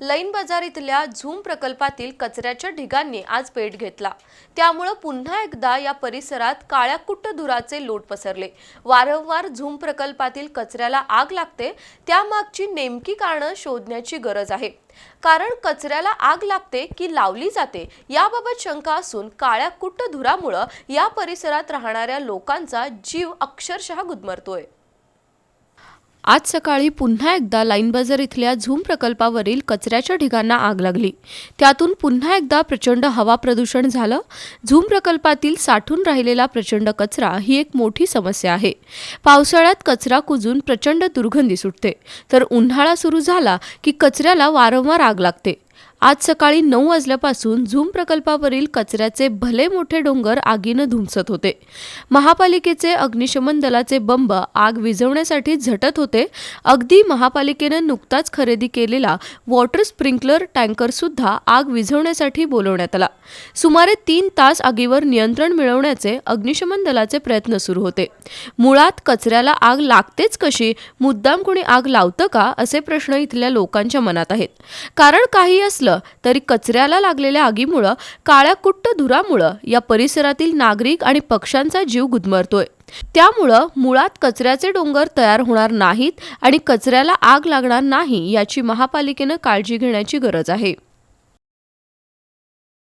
Line बाजार इथल्या zoom प्रकल्पातील कचऱ्याच्या ढिगांनी आज पेट घेतला. त्यामुळं पुन्हा एकदा या परिसरात काळ्या कुट्ट धुराचे लोट पसरले. वारंवार झूम प्रकल्पातील कचऱ्याला आग लागते त्यामागची नेमकी कारणं शोधण्याची गरज आहे. कारण कचऱ्याला आग लागते की लावली जाते याबाबत शंका असून काळ्या कुट्ट धुरामुळं या परिसरात राहणाऱ्या लोकांचा जीव अक्षरशः गुदमरतोय. आज सकाळी पुन्हा एकदा लाईन बाजार इथल्या झूम प्रकल्पावरील कचऱ्याच्या ढिगांना आग लागली. त्यातून पुन्हा एकदा प्रचंड हवा प्रदूषण झालं. झूम प्रकल्पातील साठून राहिलेला प्रचंड कचरा ही एक मोठी समस्या आहे. पावसाळ्यात कचरा कुजून प्रचंड दुर्गंधी सुटते. तर उन्हाळा सुरू झाला की कचऱ्याला वारंवार आग लागते. आज सकाळी नऊ वाजल्यापासून झूम प्रकल्पावरील कचऱ्याचे भले मोठे डोंगर आगीनं धुमसत होते. महापालिकेचे अग्निशमन दलाचे बंब आग विझवण्यासाठी झटत होते. अगदी महापालिकेनं नुकताच खरेदी केलेला वॉटर स्प्रिंकलर टँकर सुद्धा आग विझवण्यासाठी बोलवण्यात आला. सुमारे तीन तास आगीवर नियंत्रण मिळवण्याचे अग्निशमन दलाचे प्रयत्न सुरू होते. मुळात कचऱ्याला आग लागतेच कशी? मुद्दाम कोणी आग लावतं का? असे प्रश्न इथल्या लोकांच्या मनात आहेत. कारण काही असलं तरी कचऱ्याला लागलेल्या आगीमुळं काळ्या कुट्ट धुरामुळं या परिसरातील नागरिक आणि पक्ष्यांचा जीव गुदमरतोय. त्यामुळं मुळात कचऱ्याचे डोंगर तयार होणार नाहीत आणि कचऱ्याला आग लागणार नाही याची महापालिकेनं काळजी घेण्याची गरज आहे.